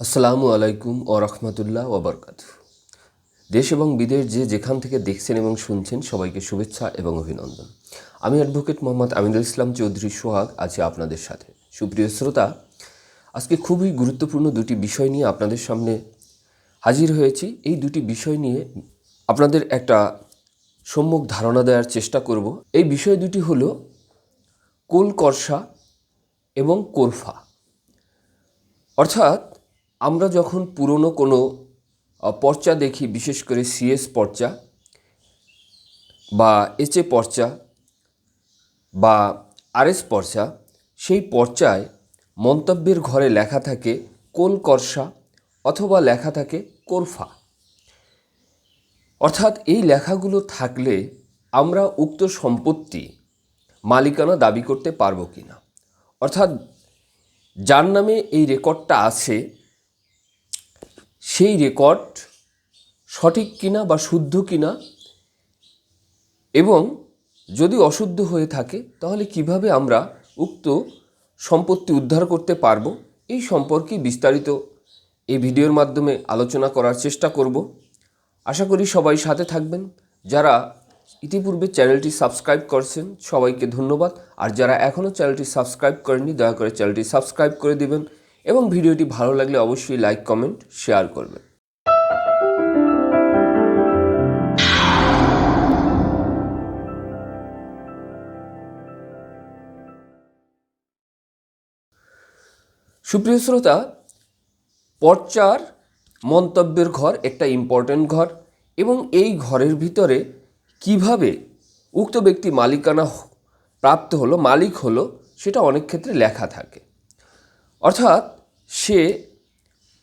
আসসালামু আলাইকুম ও রহমতুল্লাহ ওবরকাত দেশ এবং বিদেশ যে যেখান থেকে দেখছেন এবং শুনছেন সবাইকে শুভেচ্ছা এবং অভিনন্দন। আমি অ্যাডভোকেট মোহাম্মদ আমিনুল ইসলাম চৌধুরী সোহাগ, আছি আপনাদের সাথে। সুপ্রিয় শ্রোতা, আজকে খুবই গুরুত্বপূর্ণ দুটি বিষয় নিয়ে আপনাদের সামনে হাজির হয়েছি। এই দুটি বিষয় নিয়ে আপনাদের একটা সম্যক ধারণা দেওয়ার চেষ্টা করব। এই বিষয় দুটি হলো কোলকর্ষা এবং কোরফা। অর্থাৎ আমরা যখন পুরনো কোনো পর্চা দেখি, বিশেষ করে সিএস পর্চা বা এইচএ পর্চা বা আরএস পর্চা, সেই পর্চায় মন্তব্যের ঘরে লেখা থাকে কোল কর্ষা অথবা লেখা থাকে কোরফা। অর্থাৎ এই লেখাগুলো থাকলে আমরা উক্ত সম্পত্তি মালিকানা দাবি করতে পারব কি না অর্থাৎ যার নামে এই রেকর্ডটা আছে সেই রেকর্ড সঠিক কিনা বা শুদ্ধ কিনা এবং যদি অশুদ্ধ হয়ে থাকে, তাহলে কীভাবে আমরা উক্ত সম্পত্তি উদ্ধার করতে পারব? এই সম্পর্কে বিস্তারিত এই ভিডিওর মাধ্যমে আলোচনা করার চেষ্টা করব। আশা করি সবাই সাথে থাকবেন। যারা ইতিপূর্বে চ্যানেলটি সাবস্ক্রাইব করছেন, সবাইকে ধন্যবাদ। আর যারা এখনও চ্যানেলটি সাবস্ক্রাইব করেননি, দয়া করে চ্যানেলটি সাবস্ক্রাইব করে দিবেন। এবং ভিডিওটি ভালো লাগলে অবশ্যই লাইক, কমেন্ট, শেয়ার করবেন। সুপ্রিয় শ্রোতা, পর্চার মন্তব্যের ঘর একটা ইম্পর্ট্যান্ট ঘর এবং এই ঘরের ভিতরে কীভাবে উক্ত ব্যক্তি মালিকানা প্রাপ্ত হলো, মালিক হলো, সেটা অনেক ক্ষেত্রে লেখা থাকে। অর্থাৎ সে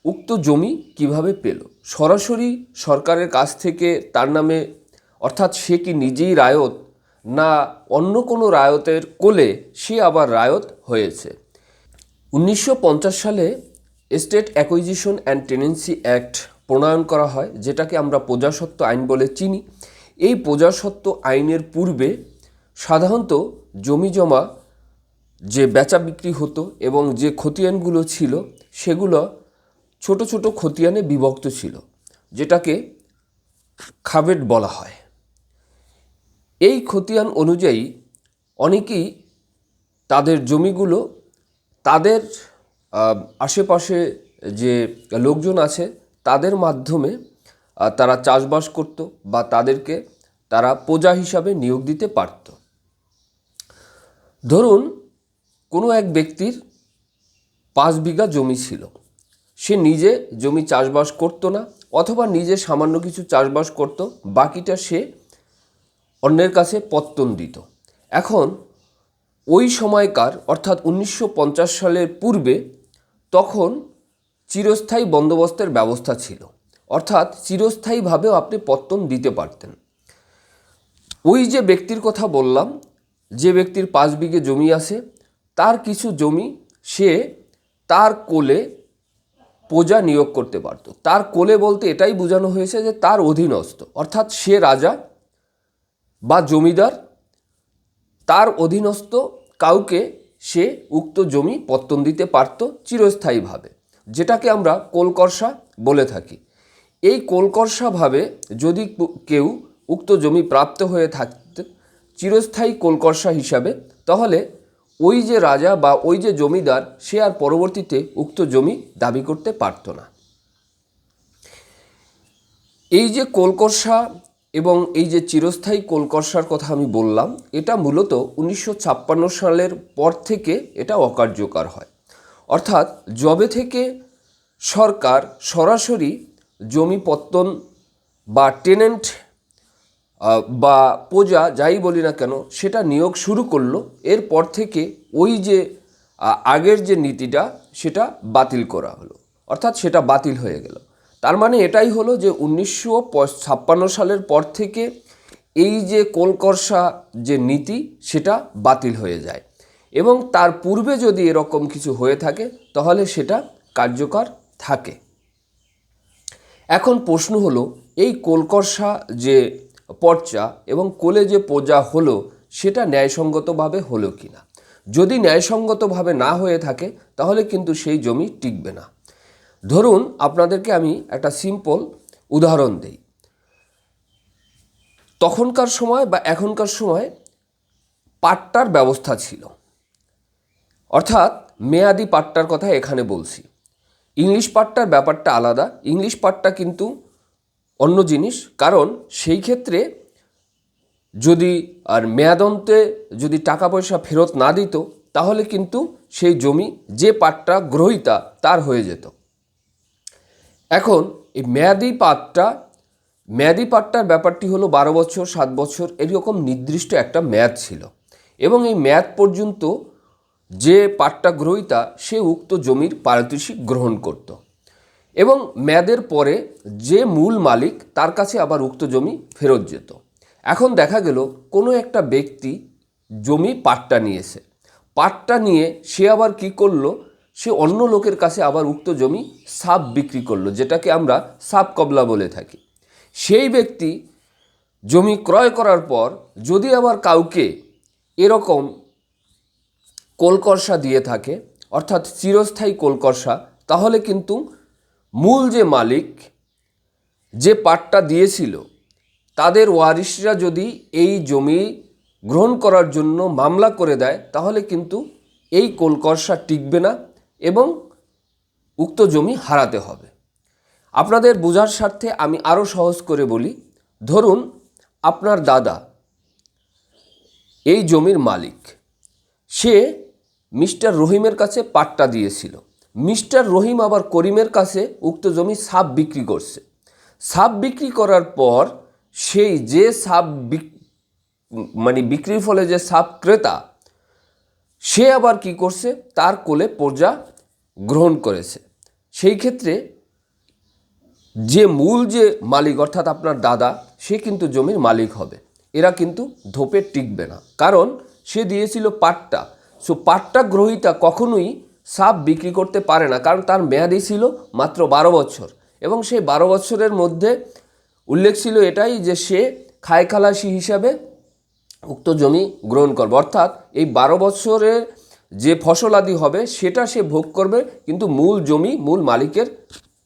উক্ত জমি কীভাবে পেল? সরাসরি সরকারের কাছ থেকে তার নামে, অর্থাৎ সে কি নিজেই রায়ত না অন্য কোনো রায়তের কোলে সে আবার রায়ত হয়েছে? উনিশশো পঞ্চাশ সালে state acquisition and tenancy act প্রণয়ন করা হয়, যেটাকে আমরা প্রজাসত্ব আইন বলে চিনি। এই প্রজাসত্ব আইনের পূর্বে সাধারণত জমি জমা যে বেচা বিক্রি হতো এবং যে খতিয়ানগুলো ছিল, সেগুলো ছোট ছোট খতিয়ানে বিভক্ত ছিল, যেটাকে খাবেট বলা হয়। এই খতিয়ান অনুযায়ী অনেকেই তাদের জমিগুলো, তাদের আশেপাশে যে লোকজন আছে, তাদের মাধ্যমে তারা চাষবাস করত বা তাদেরকে তারা প্রজা হিসাবে নিয়োগ দিতে পারত। ধরুন কোনো এক ব্যক্তির পাঁচ বিঘা জমি ছিল। সে নিজে জমি চাষবাস করতো না অথবা নিজে সামান্য কিছু চাষবাস করত, বাকিটা সে অন্যের কাছে পত্তন দিত। এখন ওই সময়কার, অর্থাৎ উনিশশো পঞ্চাশ সালের পূর্বে, তখন চিরস্থায়ী বন্দোবস্তের ব্যবস্থা ছিল। অর্থাৎ চিরস্থায়ীভাবেও আপনি পত্তন দিতে পারতেন। ওই যে ব্যক্তির কথা বললাম, যে ব্যক্তির পাঁচ বিঘে জমি আছে তার কিছু জমি সে তার কোলে প্রজা নিয়োগ করতে পারত। তার কোলে বলতে এটাই বোঝানো হয়েছে যে তার অধীনস্থ, অর্থাৎ সে রাজা বা জমিদার, তার অধীনস্থ কাউকে সে উক্ত জমি পত্তন দিতে পারত চিরস্থায়ীভাবে, যেটাকে আমরা কোলকর্ষা বলে থাকি। এই কোলকর্ষাভাবে যদি কেউ উক্ত জমি প্রাপ্ত হয়ে থাকতে চিরস্থায়ী কোলকর্ষা হিসাবে, তাহলে ওই যে রাজা বা ওই যে জমিদার, সে আর পরবর্তীতে উক্ত জমি দাবি করতে পারত না। এই যে কলকর্ষা এবং এই যে চিরস্থায়ী কলকর্ষার কথা আমি বললাম, এটা মূলত উনিশশো ছাপ্পান্ন সালের পর থেকে এটা অকার্যকর হয়। অর্থাৎ জবে থেকে সরকার সরাসরি জমি পত্তন বা টেনেন্ট বা প্রজা যাই বলি না কেন, সেটা নিয়োগ শুরু করল, এরপর থেকে ওই যে আগের যে নীতিটা, সেটা বাতিল করা হলো। অর্থাৎ সেটা বাতিল হয়ে গেল। তার মানে এটাই হলো যে উনিশশো ছাপ্পান্ন সালের পর থেকে এই যে কোলকর্ষা যে নীতি, সেটা বাতিল হয়ে যায়। এবং তার পূর্বে যদি এরকম কিছু হয়ে থাকে, তাহলে সেটা কার্যকর থাকে। এখন প্রশ্ন হলো, এই কোলকর্ষা যে পর্চা এবং কোলে যে প্রজা হলো, সেটা ন্যায়সঙ্গতভাবে হলো কি না যদি ন্যায়সঙ্গতভাবে না হয়ে থাকে, তাহলে কিন্তু সেই জমি টিকবে না। ধরুন, আপনাদেরকে আমি একটা সিম্পল উদাহরণ দেই। তখনকার সময় বা এখনকার সময় পাট্টার ব্যবস্থা ছিল। অর্থাৎ মেয়াদি পাট্টার কথা এখানে বলছি। ইংলিশ পাট্টার ব্যাপারটা আলাদা। ইংলিশ পাট্টা কিন্তু অন্য জিনিস, কারণ সেই ক্ষেত্রে যদি আর মেয়াদন্তে যদি টাকা পয়সা ফেরত না দিত, তাহলে কিন্তু সেই জমি যে পাট্টা গ্রহিতা তার হয়ে যেত। এখন এই মেয়াদি পাটটা, মেয়াদি পাট্টার ব্যাপারটি হলো বারো বছর, সাত বছর, এরকম নির্দিষ্ট একটা মেয়াদ ছিল। এবং এই মেয়াদ পর্যন্ত যে পাট্টা গ্রহিতা, সে উক্ত জমির পারিতোষিক গ্রহণ করত। এবং মেয়াদের পরে যে মূল মালিক, তার কাছে আবার উক্ত জমি ফেরত যেত। এখন দেখা গেল কোনো একটা ব্যক্তি জমি পাট্টা নিয়েছে। পাট্টা নিয়ে সে আবার কি করল? সে অন্য লোকের কাছে আবার উক্ত জমি সাপ বিক্রি করল, যেটাকে আমরা সাপ কবলা বলে থাকি। সেই ব্যক্তি জমি ক্রয় করার পর যদি আবার কাউকে এরকম কোলকর্ষা দিয়ে থাকে, অর্থাৎ চিরস্থায়ী কোলকর্ষা, তাহলে কিন্তু মূল যে মালিক যে পাটটা দিয়েছিল, তাদের ওয়ারিশরা যদি এই জমি গ্রহণ করার জন্য মামলা করে দেয়, তাহলে কিন্তু এই কোলকর্ষা টিকবে না এবং উক্ত জমি হারাতে হবে। আপনাদের বোঝার স্বার্থে আমি আরও সহজ করে বলি, ধরুন আপনার দাদা এই জমির মালিক, সে মিস্টার রহিমের কাছে পাট্টা দিয়েছিল। মিস্টার রহিম আবার করিমের কাছে উক্ত জমি সাপ বিক্রি করছে। সাপ বিক্রি করার পর সেই যে সাপ মানে বিক্রির ফলে যে সাপ ক্রেতা, সে আবার কি করছে? তার কোলে পর্যা গ্রহণ করেছে। সেই ক্ষেত্রে যে মূল যে মালিক, অর্থাৎ আপনার দাদা, সে কিন্তু জমির মালিক হবে। এরা কিন্তু ধোপে টিকবে না। কারণ সে দিয়েছিল পাট্টা। সো পাট্টা গ্রহিতা কখনোই সাপ বিক্রি করতে পারে না, কারণ তার মেয়াদি ছিল মাত্র বারো বছর। এবং সেই বারো বছরের মধ্যে উল্লেখ ছিল এটাই যে সে খায় খালাসি হিসাবে উক্ত জমি গ্রহণ করবে। অর্থাৎ এই বারো বছরের যে ফসলাদি হবে, সেটা সে ভোগ করবে, কিন্তু মূল জমি, মূল মালিকের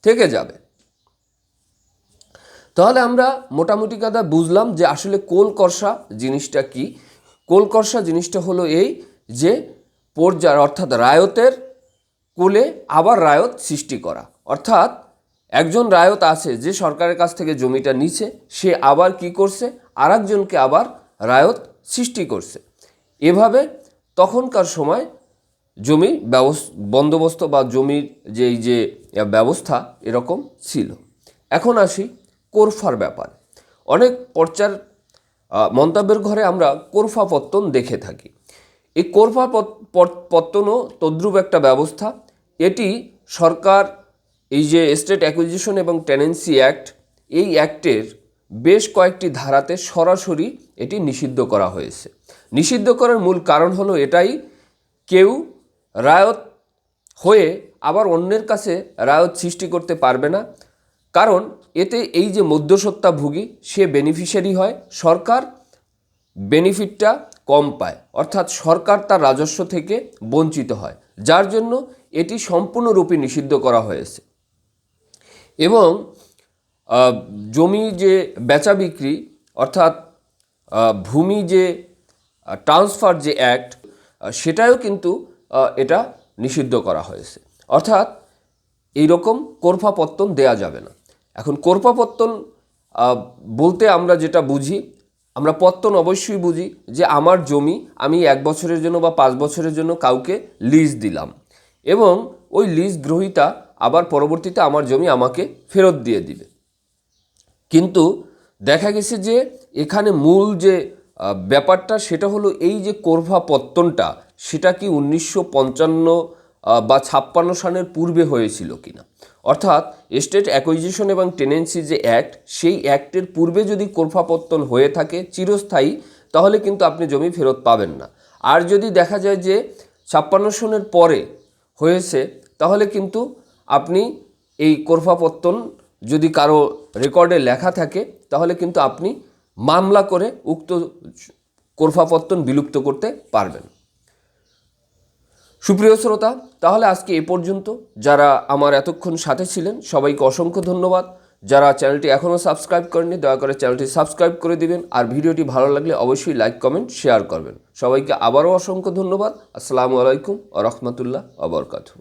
থেকে যাবে। তাহলে আমরা মোটামুটি কথা বুঝলাম যে আসলে কোল কর্ষা জিনিসটা কি। কোল কর্ষা জিনিসটা হলো এই যে পর্যায়, অর্থাৎ রায়তের কোলে আবার রায়ত সৃষ্টি করা। অর্থাৎ একজন রায়ত আছে যে সরকারের কাছ থেকে জমিটা নিছে, সে আবার কি করছে? আর একজনকে আবার রায়ত সৃষ্টি করছে। এভাবে তখনকার সময় জমি বন্দোবস্ত বা জমির যে এই যে ব্যবস্থা এরকম ছিল। এখন আসি কোরফার ব্যাপার। অনেক পর্চার মন্তব্যের ঘরে আমরা কোরফা পত্তন দেখে থাকি। এই কোরফা পত- পত- পত্তনও তদ্রূপ একটা ব্যবস্থা। এটি সরকার, এই যে স্টেট অ্যাকুইজিশন এবং টেনেন্সি অ্যাক্ট, এই অ্যাক্টের বেশ কয়েকটি ধারাতে সরাসরি এটি নিষিদ্ধ করা হয়েছে। নিষিদ্ধ করার মূল কারণ হলো এটাই, কেউ রায়ত হয়ে আবার অন্যের কাছে রায়ত সৃষ্টি করতে পারবে না। কারণ এতে এই যে মধ্যসত্ত্বাভোগী সে বেনিফিশিয়ারি হয়। সরকার বেনিফিটটা কম পায়। অর্থাৎ সরকার তার রাজস্ব থেকে বঞ্চিত হয়। যার জন্য এটি সম্পূর্ণরূপে নিষিদ্ধ করা হয়েছে। এবং জমি যে বেচা বিক্রি, অর্থাৎ ভূমি যে ট্রান্সফার যে অ্যাক্ট সেটাও কিন্তু এটা নিষিদ্ধ করা হয়েছে। অর্থাৎ, এইরকম কোরফাপত্তন দেয়া যাবে না। এখন কোরফাপত্তন বলতে আমরা যেটা বুঝি আমরা পত্তন অবশ্যই বুঝি যে আমার জমি আমি এক বছরের জন্য বা পাঁচ বছরের জন্য কাউকে লিজ দিলাম। এবং ওই লিজ গ্রহীতা আবার পরবর্তীতে আমার জমি আমাকে ফেরত দিয়ে দিবে। কিন্তু দেখা গেছে যে এখানে মূল যে ব্যাপারটা সেটা হলো এই যে কোরভা পত্তনটা, সেটা কি উনিশশো পঞ্চান্ন বা ছাপ্পান্ন সালের পূর্বে হয়েছিল কিনা। অর্থাৎ স্টেট অ্যাকুইজিশন এবং টেনেন্সি যে অ্যাক্ট, সেই অ্যাক্টের পূর্বে যদি কোরফা পত্তন হয়ে থাকে চিরস্থায়ী, তাহলে কিন্তু আপনি জমি ফেরত পাবেন না। আর যদি দেখা যায় যে ছাপ্পান্ন সনের পরে হয়েছে, তাহলে কিন্তু আপনি এই কোরফাপত্তন যদি কারও রেকর্ডে লেখা থাকে, তাহলে কিন্তু আপনি মামলা করে উক্ত কোরফাপত্তন বিলুপ্ত করতে পারবেন। সুপ্রিয় শ্রোতা, তাহলে আজকে এ পর্যন্ত। যারা আমার এতক্ষণ সাথে ছিলেন, সবাইকে অসংখ্য ধন্যবাদ। যারা চ্যানেলটি এখনও সাবস্ক্রাইব করেননি, দয়া করে চ্যানেলটি সাবস্ক্রাইব করে দিবেন। আর ভিডিওটি ভালো লাগলে অবশ্যই লাইক, কমেন্ট, শেয়ার করবেন। সবাইকে আবারও অসংখ্য ধন্যবাদ। আসসালামু আলাইকুম ও রহমতুল্লাহ আবরকাতু